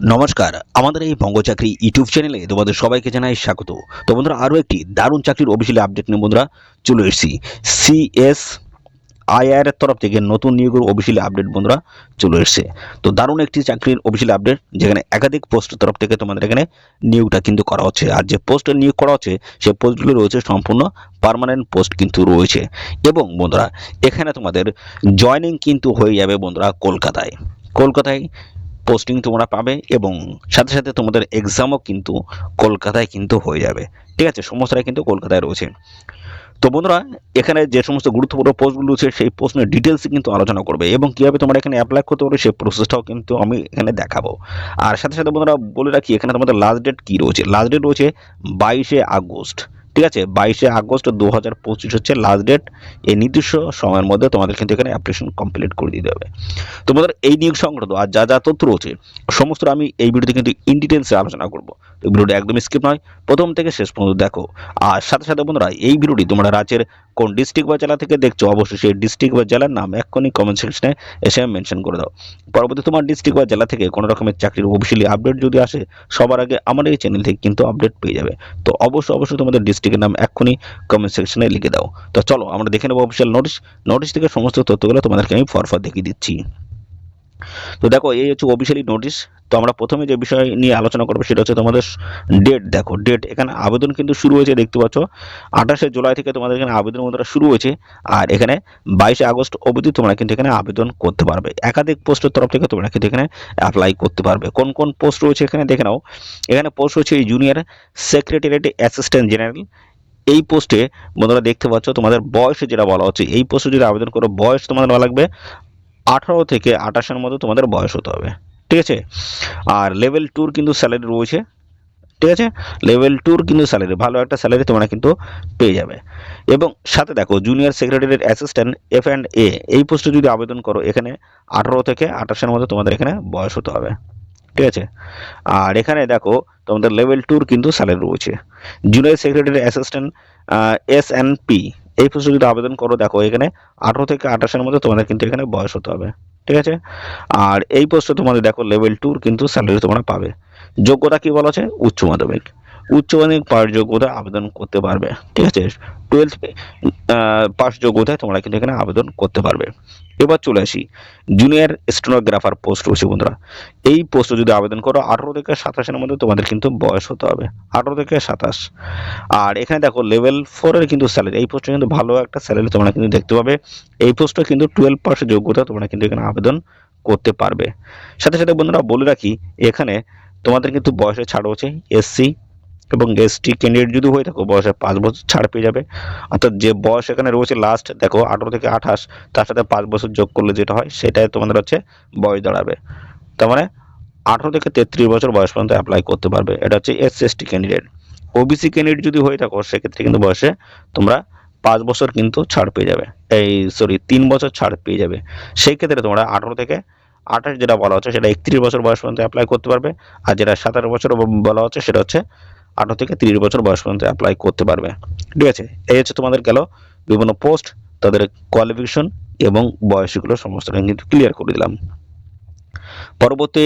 নমস্কার, আমাদের এই বঙ্গ চাকরি ইউটিউব চ্যানেলে তোমাদের সবাইকে জানাই স্বাগত। তো বন্ধুরা, আরও একটি দারুণ চাকরির অফিসিয়ালি আপডেট নিয়ে বন্ধুরা চলে এসেছি। সিএস আইআর এর তরফ থেকে নতুন নিয়োগের অফিসিয়ালি আপডেট বন্ধুরা চলে এসেছে। তো দারুণ একটি চাকরির অফিসিয়ালি আপডেট, যেখানে একাধিক পোস্টের তরফ থেকে তোমাদের এখানে নিয়োগটা কিন্তু করা হচ্ছে। আর যে পোস্টে নিয়োগ করা হচ্ছে, সেই পোস্টগুলো রয়েছে, সম্পূর্ণ পার্মানেন্ট পোস্ট কিন্তু রয়েছে। এবং বন্ধুরা, এখানে তোমাদের জয়নিং কিন্তু হয়ে যাবে বন্ধুরা কলকাতায়। কলকাতায় পোস্টিং তোমরা পাবে এবং সাথে সাথে তোমাদের এক্সামও কিন্তু কলকাতায় কিন্তু হয়ে যাবে। ঠিক আছে? সমস্তটাই কিন্তু কলকাতায় রয়েছে। তো বন্ধুরা, এখানে যে সমস্ত গুরুত্বপূর্ণ পোস্টগুলো রয়েছে, সেই পোস্ট নিয়ে ডিটেলস কিন্তু আলোচনা করবে এবং কীভাবে তোমরা এখানে অ্যাপ্লাই করতে পারবে, সেই প্রসেসটাও কিন্তু আমি এখানে দেখাবো। আর সাথে সাথে বন্ধুরা, বলে রাখি, এখানে তোমাদের লাস্ট ডেট কী রয়েছে? লাস্ট ডেট রয়েছে বাইশে আগস্ট। ঠিক আছে, বাইশে আগস্ট দু হাজার পঁচিশ হচ্ছে লাস্ট ডেট এই নির্দিষ্ট সময়ের মধ্যে তোমাদের কিন্তু এখানে অ্যাপ্লিকেশন কমপ্লিট করে দিতে হবে। তোমাদের এই নিয়োগ সংক্রান্ত আর যা যা তথ্য রয়েছে, সমস্ত আমি এই ভিডিওতে কিন্তু ইন ডিটেলসে আলোচনা করব। তো ভিডিওটা একদম স্কিপ নয়, প্রথম থেকে শেষ পর্যন্ত দেখো। আর সাথে সাথে বন্ধুরা, এই ভিডিওটি তোমরা রাজ্যের কোন ডিস্ট্রিক্ট বা জেলা থেকে দেখছ, অবশ্যই সেই ডিস্ট্রিক্ট বা জেলার নাম এক্ষুনি কমেন্ট সেকশনে এসে মেনশন করে দাও। পরবর্তী তোমার ডিস্ট্রিক্ট বা জেলা থেকে কোনো রকমের চাকরির অফিসিয়ালি আপডেট যদি আসে, সবার আগে আমার এই চ্যানেল থেকে কিন্তু আপডেট পেয়ে যাবে। তো অবশ্যই অবশ্যই তোমাদের ডিস্ট্রিক্টের নাম এক্ষুনি কমেন্ট সেকশনে লিখে দাও। তো চলো আমরা দেখে নেব অফিসিয়াল নোটিশ নোটিশ থেকে সমস্ত তথ্যগুলো তোমাদেরকে আমি ফরফর দেখিয়ে দিচ্ছি। তো দেখো, এই হচ্ছে অফিসিয়ালি নোটিশ তো আমরা প্রথমে যে বিষয় নিয়ে আলোচনা করব সেটা হচ্ছে তোমাদের ডেট দেখো। ডেট এখানে আবেদন কিন্তু শুরু হয়েছে, দেখতে পাচ্ছ। আঠাশে জুলাই থেকে তোমাদের এখানে আবেদন মধ্যে শুরু হয়েছে। আর এখানে বাইশে আগস্ট অবধি তোমরা কিন্তু এখানে আবেদন করতে পারবে। একাধিক পোস্টের তরফ থেকে তোমরা কিন্তু এখানে অ্যাপ্লাই করতে পারবে। কোন কোন পোস্ট রয়েছে এখানে দেখে নাও। এখানে পোস্ট রয়েছে জুনিয়র সেক্রেটারিয়েট অ্যাসিস্ট্যান্ট জেনারেল এই পোস্টে বন্ধুরা দেখতে পাচ্ছ তোমাদের বয়সে যেটা বলা হচ্ছে, এই পোস্টে যদি আবেদন করো, বয়স তোমাদের লাগবে আঠারো থেকে আঠাশের মধ্যে তোমাদের বয়স হতে হবে, ঠিক আছে? আর লেভেল টুর কিন্তু স্যালারি রয়েছে, ঠিক আছে? লেভেল টুর কিন্তু স্যালারি ভালো একটা স্যালারি তোমরা কিন্তু পেয়ে যাবে। এবং সাথে দেখো জুনিয়র সেক্রেটারির অ্যাসিস্ট্যান্ট এফ অ্যান্ড এ এই পোস্টে যদি আবেদন করো, এখানে আঠারো থেকে আঠাশের মধ্যে তোমাদের এখানে বয়স হতে হবে, ঠিক আছে? আর এখানে দেখো, তোমাদের লেভেল টুর কিন্তু স্যালারি রয়েছে। Junior secretary assistant S N P এই যদি আবেদন করো। দেখো, এখানে আঠারো থেকে আঠাশের মধ্যে তোমাদের কিন্তু এখানে বয়স হতে হবে, ঠিক আছে? আর এই পোস্টে তোমাদের দেখো লেভেল টুর কিন্তু স্যালারি তোমরা পাবে। যোগ্যতা কি বলা আছে? উচ্চ মাধ্যমিক। উচ্চ মাধ্যমিক পাশ যোগ্যতা আবেদন করতে পারবে, ঠিক আছে? টুয়েলভ পাস যোগ্যতায় তোমরা কিন্তু এখানে আবেদন করতে পারবে। এবার চলে আসি জুনিয়র স্টেনোগ্রাফার পোস্ট রয়েছে বন্ধুরা। এই পোস্টে যদি আবেদন করো, আঠারো থেকে সাতাশের মধ্যে তোমাদের কিন্তু বয়স হতে হবে, আঠারো থেকে সাতাশ। আর এখানে দেখো লেভেল ফোরের কিন্তু স্যালারি এই পোস্টে কিন্তু ভালো একটা স্যালারি তোমরা কিন্তু দেখতে পাবে। এই পোস্টে কিন্তু টুয়েলভ পাস যোগ্যতা তোমরা কিন্তু এখানে আবেদন করতে পারবে। সাথে সাথে বন্ধুরা বলে রাখি, এখানে তোমাদের কিন্তু বয়সের ছাড় হচ্ছে এসসি এবং এসটি ক্যান্ডিডেট যদি হয়ে থাকো, বয়সে পাঁচ বছর ছাড় পেয়ে যাবে। অর্থাৎ যে বয়স এখানে রয়েছে লাস্ট দেখো আঠারো থেকে আঠাশ, তার সাথে পাঁচ বছর যোগ করলে যেটা হয়, সেটাই তোমাদের হচ্ছে বয়স দাঁড়াবে। তার মানে আঠারো থেকে তেত্রিশ বছর বয়স পর্যন্ত অ্যাপ্লাই করতে পারবে। এটা হচ্ছে S ST candidate OBC candidate যদি হয়ে থাকো, সেক্ষেত্রে কিন্তু বয়সে তোমরা পাঁচ বছর কিন্তু ছাড় পেয়ে যাবে। এই সরি তিন বছর ছাড় পেয়ে যাবে। সেই ক্ষেত্রে তোমরা আঠারো থেকে আঠাশ যেটা বলা হচ্ছে, সেটা একত্রিশ বছর বয়স পর্যন্ত অ্যাপ্লাই করতে পারবে। আর যেটা সাতারো বছর বলা হচ্ছে, সেটা হচ্ছে আঠারো থেকে তিরিশ বছর বয়স পর্যন্ত অ্যাপ্লাই করতে পারবে। ঠিক আছে? এই হচ্ছে তোমাদের গেল বিভিন্ন পোস্ট তাদের কোয়ালিফিকেশন এবং বয়সগুলো সমস্তটা কিন্তু ক্লিয়ার করে দিলাম। পরবর্তী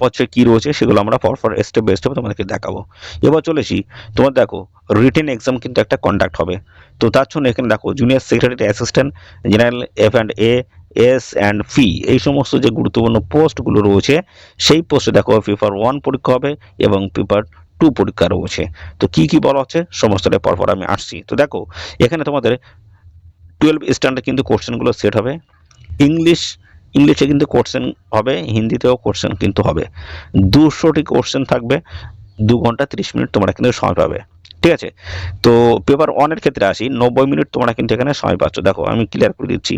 পত্রে কী রয়েছে সেগুলো আমরা পরপর স্টেপ বাই স্টেপ তোমাদেরকে দেখাবো। এবার চলেছি তোমার দেখো রিটেন এক্সাম কিন্তু একটা কন্ডাক্ট হবে। তো তার জন্য এখানে দেখো junior secretary assistant general F and A S and fee এই সমস্ত যে গুরুত্বপূর্ণ পোস্টগুলো রয়েছে, সেই পোস্টে দেখো পেপার ওয়ান পরীক্ষা হবে এবং পেপার টু পরীক্ষা রয়েছে। তো কি কি বলা হচ্ছে? সমস্তটা পরপর আমি আসছি। তো দেখো, এখানে তোমাদের টুয়েলভ স্ট্যান্ডার্ড কিন্তু কোশ্চেনগুলো সেট হবে। ইংলিশ ইংলিশে কিন্তু কোশ্চেন হবে, হিন্দিতেও কোশ্চেন কিন্তু হবে। দুশোটি কোশ্চেন থাকবে, দু ঘণ্টা তিরিশ মিনিট তোমরা কিন্তু সময় পাবে। ঠিক আছে? তো পেপার ওয়ানের ক্ষেত্রে আসি, নব্বই মিনিট তোমরা কিন্তু এখানে সময় পাচ্ছ। দেখো, আমি ক্লিয়ার করে দিচ্ছি।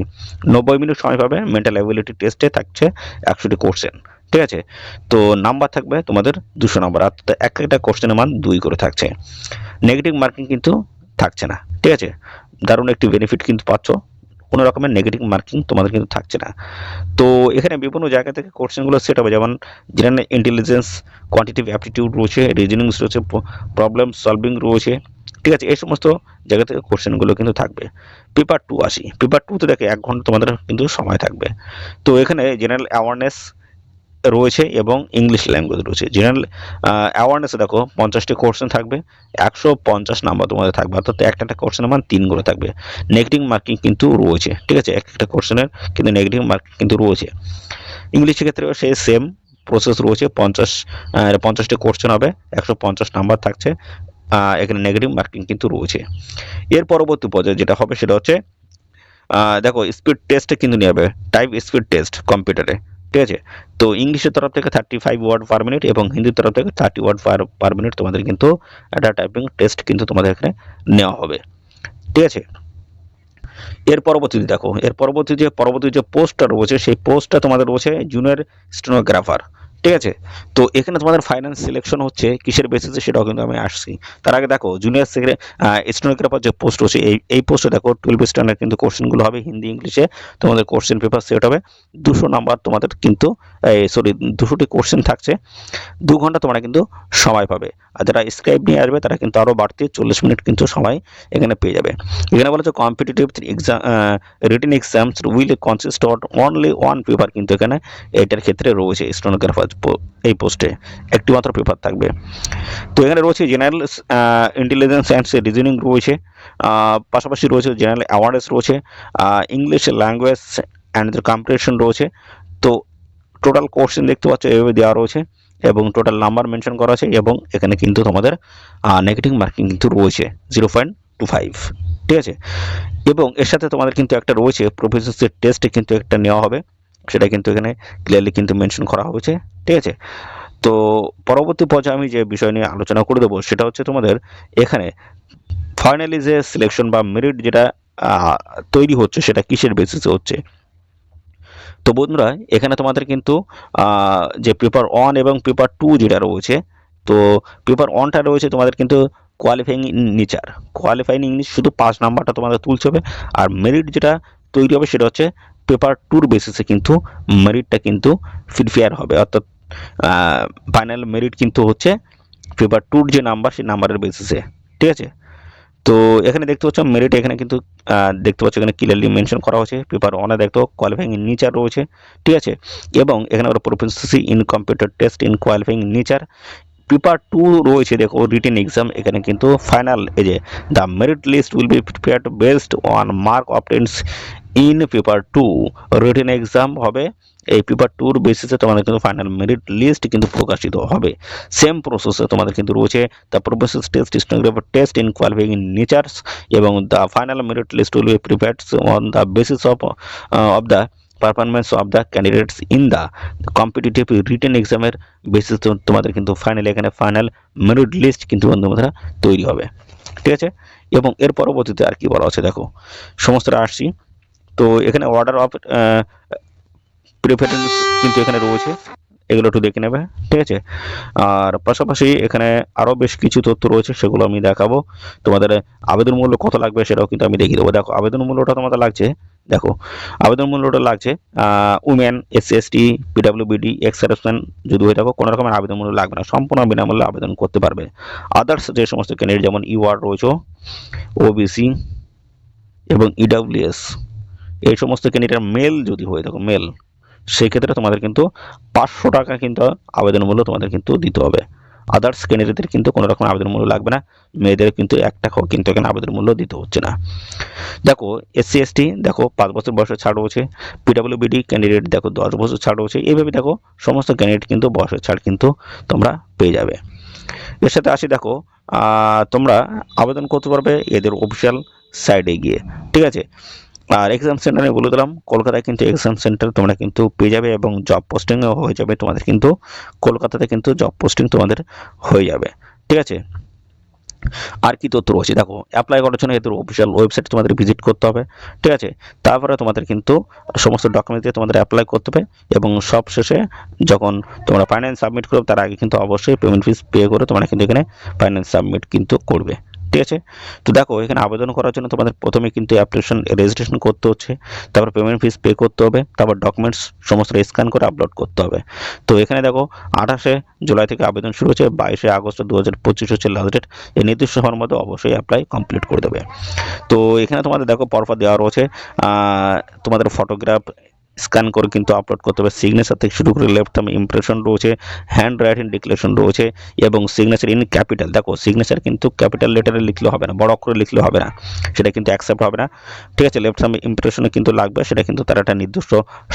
নব্বই মিনিট সময় পাবে মেন্টাল অ্যাবিলিটি টেস্টে থাকছে একশোটি কোশ্চেন ঠিক আছে? তো নাম্বার থাকবে তোমাদের দুশো নাম্বার আর এক একটা কোশ্চেনের মান দুই করে থাকছে। নেগেটিভ মার্কিং কিন্তু থাকছে না, ঠিক আছে? দারুণ একটি বেনিফিট কিন্তু পাচ্ছ। কোনো রকমের নেগেটিভ মার্কিং তোমাদের কিন্তু থাকছে না। তো এখানে বিভিন্ন জায়গা থেকে কোশ্চেনগুলো সেট হবে যেমন জেনারেল ইন্টেলিজেন্স কোয়ান্টিটিভ অ্যাপটিটিউড রয়েছে রিজনিংস রয়েছে প্রবলেম সলভিং রয়েছে, ঠিক আছে? এই সমস্ত জায়গা থেকে কোশ্চেনগুলো কিন্তু থাকবে। পেপার টু আসি। পেপার টুতে দেখে এক ঘণ্টা তোমাদের কিন্তু সময় থাকবে। তো এখানে জেনারেল অ্যাওয়ারনেস রয়েছে এবং ইংলিশ ল্যাঙ্গুয়েজ রয়েছে। জেনারেল অ্যাওয়ারনেসে দেখো, পঞ্চাশটি কোশ্চেন থাকবে, একশো পঞ্চাশ নাম্বার তোমাদের থাকবে। অর্থাৎ একটা একটা কোশ্চেনের মান তিন থাকবে। নেগেটিভ মার্কিং কিন্তু রয়েছে, ঠিক আছে? এক একটা কোশ্চেনের কিন্তু নেগেটিভ মার্কিং কিন্তু রয়েছে। ইংলিশের ক্ষেত্রে সেই সেম প্রসেস রয়েছে, পঞ্চাশ পঞ্চাশটি কোশ্চেন হবে, একশো পঞ্চাশ নাম্বার থাকছে এখানে নেগেটিভ মার্কিং কিন্তু রয়েছে। এর পরবর্তী পর্যায়ে যেটা হবে সেটা হচ্ছে দেখো স্পিড টেস্টে কিন্তু নিয়ে হবে টাইপ স্পিড টেস্ট কম্পিউটারে ঠিক আছে? তো ইংলিশের তরফ থেকে thirty five word per minute এবং হিন্দির তরফ থেকে thirty word per per minute তোমাদের কিন্তু একটা টাইপিং টেস্ট কিন্তু তোমাদের এখানে নেওয়া হবে। ঠিক আছে? এর পরবর্তীতে দেখো, এর পরবর্তী যে পরবর্তী যে পোস্টটা রয়েছে, সেই পোস্টটা তোমাদের রয়েছে জুনিয়র স্টেনোগ্রাফার ঠিক আছে? তো এখানে তোমাদের ফাইন্যান্স সিলেকশন হচ্ছে, কিসের বেসিসে সেটাও কিন্তু আমি আসছি। তার আগে দেখো জুনিয়র স্টেনোগ্রাফার যে পোস্ট রয়েছে, এই এই পোস্টে দেখো টুয়েলভ স্ট্যান্ডার্ড কিন্তু কোশ্চেনগুলো হবে হিন্দি, ইংলিশে। তোমাদের কোশ্চেন পেপার সেট হবে। দুশো নাম্বার তোমাদের কিন্তু সরি দুশোটি কোশ্চেন থাকছে। দু ঘণ্টা তোমরা কিন্তু সময় পাবে। আর যারা স্ক্রাইব নিয়ে আসবে, তারা কিন্তু আরও বাড়তি চল্লিশ মিনিট কিন্তু সময় এখানে পেয়ে যাবে। এখানে বলা হচ্ছে competitive exam written exams will consist only one paper কিন্তু এখানে, এটার ক্ষেত্রে রয়েছে স্টোনোগ্রাফার এই পোস্টে। একটি মাত্র পেপার থাকবে। তো এখানে রয়েছে জেনারেল ইন্টেলিজেন্স অ্যান্ড রিজনিং রয়েছে। পাশাপাশি রয়েছে জেনারেল অ্যাওয়ারনেস রয়েছে। ইংলিশ ল্যাঙ্গুয়েজ অ্যান্ড কম্পিটিশন রয়েছে। তো টোটাল কোশ্চেন দেখতে পাচ্ছ, এভাবে দেওয়া রয়েছে। এবং টোটাল নাম্বার মেনশন করা আছে। এবং এখানে কিন্তু তোমাদের নেগেটিভ মার্কিং কিন্তু রয়েছে। জিরো পয়েন্ট টু ফাইভ ঠিক আছে? এবং এর সাথে তোমাদের কিন্তু একটা রয়েছে প্রফেসর টেস্ট কিন্তু একটা নেওয়া হবে। সেটা কিন্তু এখানে ক্লিয়ারলি কিন্তু মেনশন করা হয়েছে, ঠিক আছে? তো পরবর্তী পর্যায়ে আমি যে বিষয় নিয়ে আলোচনা করে দেবো সেটা হচ্ছে তোমাদের এখানে ফাইনালি যে সিলেকশন বা মেরিট যেটা তৈরি হচ্ছে সেটা কিসের বেসিসে হচ্ছে? তো বন্ধুরা, এখানে তোমাদের কিন্তু যে পেপার ওয়ান এবং পেপার টু যেটা রয়েছে, তো পেপার ওয়ানটা রয়েছে তোমাদের কিন্তু কোয়ালিফাইং নেচার কোয়ালিফাইং ইংলিশ শুধু পাঁচ নাম্বারটা তোমাদের তুলছে হবে, আর মেরিট যেটা তৈরি হবে সেটা হচ্ছে পেপার টুর বেসিসে কিন্তু মেরিটটা কিন্তু ফিরফেয়ার হবে। অর্থাৎ ফাইনাল মেরিট কিন্তু হচ্ছে পেপার টুর যে নাম্বার সেই নাম্বারের বেসিসে ঠিক আছে? তো এখানে দেখতে পাচ্ছ মেরিট এখানে কিন্তু দেখতে পাচ্ছ এখানে ক্লিয়ারলি মেনশন করা হয়েছে। পেপার ওয়ানে দেখতে কোয়ালিফাইং ইন নেচার রয়েছে। ঠিক আছে? এবং এখানে ওরা proficiency in computer test in qualifying nature paper two রয়েছে, দেখো রিটেন এক্সাম এখানে কিন্তু ফাইনাল এই যে the merit list will be prepared based on mark obtains in paper two written exam হবে। এই পেপার টুর বেসিসে তোমাদের কিন্তু ফাইনাল মেরিট লিস্ট কিন্তু প্রকাশিত হবে। সেম প্রসেসে তোমাদের কিন্তু রয়েছে the professor test stenographer test in qualifying natures এবং the final merit list will be prepared on the basis of of the performance of the candidates in the competitive written এক্সামের basis তোমাদের কিন্তু final এখানে final merit list কিন্তু বন্ধুরা তৈরি হবে। ঠিক আছে? এবং এর পরবর্তীতে আর কি বলা আছে দেখো? সমস্তটা আসছি। তো এখানে অর্ডার অফ প্রিফারেন্স কিন্তু এখানে রয়েছে। এগুলো একটু দেখে নেবে, ঠিক আছে? আর পাশাপাশি এখানে আরও বেশ কিছু তথ্য রয়েছে, সেগুলো আমি দেখাবো। তোমাদের আবেদন মূল্য কত লাগবে সেটাও কিন্তু আমি দেখিয়ে দেবো। দেখো, আবেদন মূল্যটা তোমাদের লাগছে, দেখো, আবেদন মূল্যটা লাগছে women S C S T পিডাব্লিউবিডি ex serviceman যদি হয়ে থাকো, কোনো রকমের আবেদন মূল্য লাগবে না। সম্পূর্ণ বিনামূল্যে আবেদন করতে পারবে। আদার্স যে সমস্ত ক্যান্ডিডেট যেমন ইউআর রয়েছে ওবিসি এবং ইডাব্লিউএস এই সমস্ত ক্যান্ডিডেট মেল যদি হয়ে থাকো মেল সেই ক্ষেত্রে তোমাদের কিন্তু পাঁচশো টাকা কিন্তু আবেদন মূল্য তোমাদের কিন্তু দিতে হবে। আদার্স ক্যান্ডিডেটদের কিন্তু কোনো রকম আবেদন মূল্য লাগবে না, মেয়েদের কিন্তু এক টাকাও কিন্তু এখানে আবেদন মূল্য দিতে হচ্ছে না। দেখো এসসি এসটি দেখো, পাঁচ বছর বয়সের ছাড় রয়েছে পিডাব্লিউবিডি ক্যান্ডিডেট দেখো, দশ বছর ছাড় রয়েছে, এইভাবে দেখো, সমস্ত ক্যান্ডিডেট কিন্তু বয়সের ছাড় কিন্তু তোমরা পেয়ে যাবে। এর সাথে আসি, দেখো তোমরা আবেদন করতে পারবে এদের অফিসিয়াল সাইডে গিয়ে, ঠিক আছে? আর এক্সাম সেন্টারে বলে দিলাম, কলকাতায় কিন্তু এক্সাম সেন্টার তোমরা কিন্তু পেয়ে যাবে এবং জব পোস্টিংও হয়ে যাবে তোমাদের কিন্তু, কলকাতাতে কিন্তু জব পোস্টিং তোমাদের হয়ে যাবে। ঠিক আছে? আর কি তথ্য রয়েছে? দেখো অ্যাপ্লাই করার জন্য এদের অফিসিয়াল ওয়েবসাইট তোমাদের ভিজিট করতে হবে। ঠিক আছে? তারপরে তোমাদের কিন্তু সমস্ত ডকুমেন্ট দিয়ে তোমাদের অ্যাপ্লাই করতে হবে এবং সব শেষে যখন তোমরা ফাইন্যান্স সাবমিট করবে, তার আগে কিন্তু অবশ্যই পেমেন্ট ফিস পে করে তোমরা কিন্তু এখানে ফাইন্যান্স সাবমিট কিন্তু করবে। ঠিক আছে? তো দেখো, এখানে আবেদন করার জন্য তোমাদের প্রথমে কিন্তু অ্যাপ্লিকেশন রেজিস্ট্রেশন করতে হচ্ছে, তারপর পেমেন্ট ফিস পে করতে হবে, তারপর ডকুমেন্টস সমস্ত স্ক্যান করে আপলোড করতে হবে। তো এখানে দেখো, আঠাশে জুলাই থেকে আবেদন শুরু হচ্ছে বাইশে আগস্ট দু হাজার পঁচিশ হচ্ছে লাস্ট ডেট এই নির্দিষ্ট সময়ের মধ্যে অবশ্যই অ্যাপ্লাই কমপ্লিট করে দেবে। তো এখানে তোমাদের দেখো, পরপর দেওয়া রয়েছে তোমাদের ফটোগ্রাফ স্ক্যান করে কিন্তু আপলোড করতে হবে। সিগনেচার থেকে শুরু করে লেফট থাম ইমপ্রেশন রয়েছে হ্যান্ড রাইটিং ডিক্লারেশন রয়েছে এবং সিগনেচার ইন ক্যাপিটাল দেখো সিগনেচার কিন্তু ক্যাপিটাল লেটারে লিখলে হবে না, বড় অক্ষরে লিখলে হবে না, সেটা কিন্তু অ্যাকসেপ্ট হবে না। ঠিক আছে লেফট থাম ইমপ্রেশনে কিন্তু লাগবে, সেটা কিন্তু তার একটা নির্দিষ্ট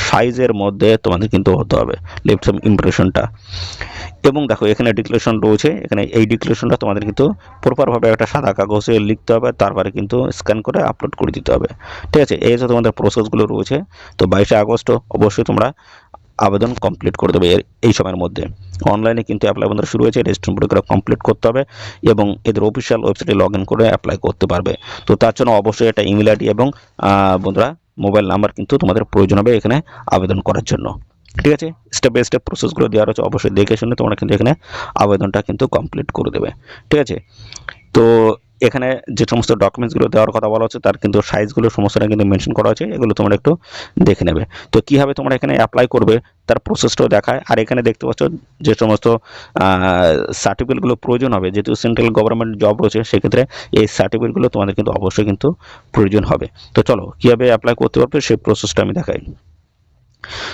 সাইজের মধ্যে তোমাদের কিন্তু হতে হবে লেফট থাম ইমপ্রেশনটা এবং দেখো, এখানে ডিক্লারেশন রয়েছে, এখানে এই ডিক্লারেশনটা তোমাদের কিন্তু প্রপারভাবে একটা সাদা কাগজে লিখতে হবে, তারপরে কিন্তু স্ক্যান করে আপলোড করে দিতে হবে। ঠিক আছে, এই যে তোমাদের প্রসেসগুলো রয়েছে, তো বাইশে আগস্ট অবশ্যই তোমরা আবেদন কমপ্লিট করে দেবে এই সময়ের মধ্যে। অনলাইনে কিন্তু অ্যাপ্লাই বন্ধুরা শুরু হয়েছে রেজিস্ট্রেশন পরীক্ষা কমপ্লিট করতে হবে এবং এদের অফিসিয়াল ওয়েবসাইটে লগ করে অ্যাপ্লাই করতে পারবে। তো তার জন্য অবশ্যই একটা ইমেল আইডি এবং বন্ধুরা মোবাইল নাম্বার কিন্তু তোমাদের প্রয়োজন হবে এখানে আবেদন করার জন্য। ঠিক আছে? স্টেপ বাই স্টেপ প্রসেসগুলো দেওয়া রয়েছে, অবশ্যই দেখে শুনে তোমরা কিন্তু এখানে আবেদনটা কিন্তু কমপ্লিট করে দেবে। ঠিক আছে? তো এখানে যে সমস্ত ডকুমেন্টসগুলো দেওয়ার কথা বলা হচ্ছে, তার কিন্তু সাইজগুলো সমস্তটা কিন্তু মেনশন করা আছে এগুলো তোমরা একটু দেখে নেবে। তো কীভাবে তোমরা এখানে অ্যাপ্লাই করবে, তার প্রসেসটাও দেখায়। আর এখানে দেখতে পাচ্ছ যে সমস্ত সার্টিফিকেটগুলো প্রয়োজন হবে। যেহেতু সেন্ট্রাল গভর্নমেন্ট জব রয়েছে, সেক্ষেত্রে এই সার্টিফিকেটগুলো তোমাদের কিন্তু অবশ্যই কিন্তু প্রয়োজন হবে। তো চলো, কীভাবে অ্যাপ্লাই করতে পারবে, সেই প্রসেসটা আমি দেখাই।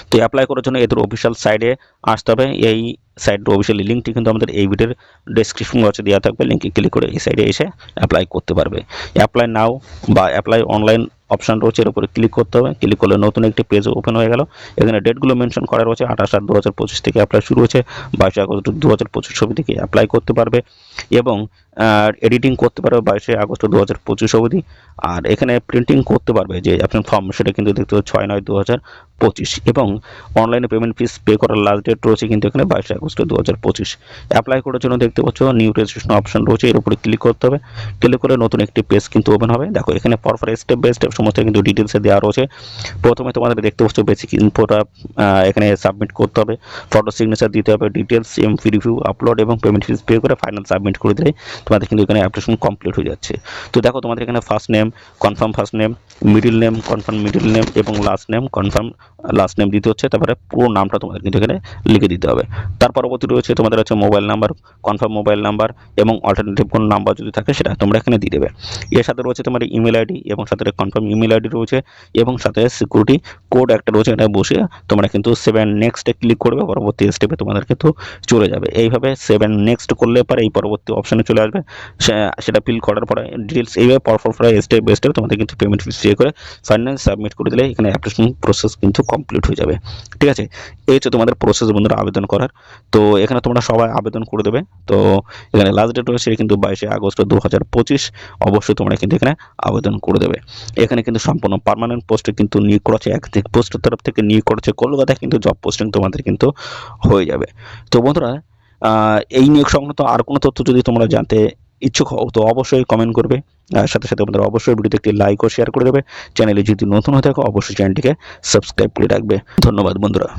তো অ্যাপ্লাই করার জন্য এদের অফিসিয়াল সাইডে আসতে হবে। এই সাইডের অফিসিয়াল লিঙ্কটি কিন্তু আমাদের এই ভিডিওর ডেসক্রিপশন বক্সে দেওয়া থাকবে। লিঙ্কে ক্লিক করে এই সাইডে এসে অ্যাপ্লাই করতে পারবে। অ্যাপ্লাই নাও বা অ্যাপ্লাই অনলাইন অপশান রয়েছে, এর উপরে ক্লিক করতে হবে। ক্লিক করলে নতুন একটি পেজ ওপেন হয়ে গেল। এখানে ডেটগুলো মেনশন করা রয়েছে। আঠাশ আট দু হাজার পঁচিশ থেকে অ্যাপ্লাই শুরু হয়েছে। বাইশে আগস্ট দু হাজার পঁচিশ ছবি থেকে অ্যাপ্লাই করতে পারবে। এবং এডিটিং করতে পারবে বাইশে আগস্ট দু হাজার পঁচিশ অবধি। আর এখানে প্রিন্টিং করতে পারবে যে আপনার ফর্ম সেটা কিন্তু দেখতে পাচ্ছি ছয় নয় দু হাজার পঁচিশ। এবং অনলাইনে পেমেন্ট ফিস পে করার লাস্ট ডেট রয়েছে কিন্তু এখানে বাইশে আগস্ট দু হাজার পঁচিশ। অ্যাপ্লাই করার জন্য দেখতে পাচ্ছ নিউ রেজিস্ট্রেশন অপশন রয়েছে, এর উপরে ক্লিক করতে হবে। ক্লিক করে নতুন একটি পেজ কিন্তু ওপেন হবে। দেখো, এখানে পরপর স্টেপ বাই স্টেপ সমস্ত কিন্তু ডিটেলসে দেওয়া রয়েছে। প্রথমে তোমাদের দেখতে পাচ্ছ বেসিক ইনফোটা এখানে সাবমিট করতে হবে। ফটো সিগনেচার দিতে হবে details M MP review upload এবং পেমেন্ট ফিস পে করে ফাইনাল সাবমিট করে দিলে তোমাদের কিন্তু এখানে অ্যাপ্লিকেশন কমপ্লিট হয়ে যাচ্ছে। তো দেখো তোমাদের এখানে first name confirm first name middle name confirm middle name এবং last name confirm last name দিতে হচ্ছে। তারপরে পুরো নামটা তোমাদের কিন্তু এখানে লিখে দিতে হবে। তার পরবর্তী রয়েছে তোমাদের হচ্ছে mobile number confirm mobile number এবং অল্টারনেটিভ কোনো নাম্বার যদি থাকে সেটা তোমরা এখানে দিয়ে দেবে। এর সাথে রয়েছে তোমার ইমেল আইডি এবং সাথে কনফার্ম ইমেল আইডি রয়েছে এবং সাথে সিকিউরিটি কোড একটা রয়েছে এটা বসে তোমরা কিন্তু সেভেন নেক্সটে ক্লিক করবে, পরবর্তী স্টেপে তোমাদের কিন্তু চলে যাবে। এইভাবে সেভেন নেক্সট করলে পরে এই পরবর্তী অপশানে চলে আসবে। সে- সেটা ফিল করার পরে ডিটেলস এইভাবে পরপর পরে স্টেপ বাই স্টেপ তোমাদের কিন্তু পেমেন্ট ফিস পে করে ফাইনাল সাবমিট করে দিলে এখানে অ্যাপ্লিকেশন প্রসেস কিন্তু কমপ্লিট হয়ে যাবে। ঠিক আছে? এই হচ্ছে তোমাদের প্রসেস বন্ধুরা আবেদন করার। তো এখানে তোমরা সবাই আবেদন করে দেবে। তো এখানে লাস্ট ডেট রয়েছে কিন্তু বাইশে আগস্ট দু হাজার পঁচিশ। অবশ্যই তোমরা কিন্তু এখানে আবেদন করে দেবে। এখানে কিন্তু সম্পূর্ণ পার্মানেন্ট পোস্টে কিন্তু নিয়োগ করেছে এক থেকে পোস্টের তরফ থেকে নিয়োগ করেছে কলকাতায় কিন্তু জব পোস্টিং তোমাদের কিন্তু হয়ে যাবে। তো বন্ধুরা এই নিয়োগ সংক্রান্ত আর কোনো তথ্য যদি তোমরা জানতে ইচ্ছুক হও, তো অবশ্যই কমেন্ট করবে। আর সাথে সাথে আমাদের অবশ্যই ভিডিওতে একটি লাইক ও শেয়ার করে দেবে। চ্যানেলে যদি নতুন হয়ে থাকো, অবশ্যই চ্যানেলটিকে সাবস্ক্রাইব করে রাখবে। ধন্যবাদ, বন্ধুরা।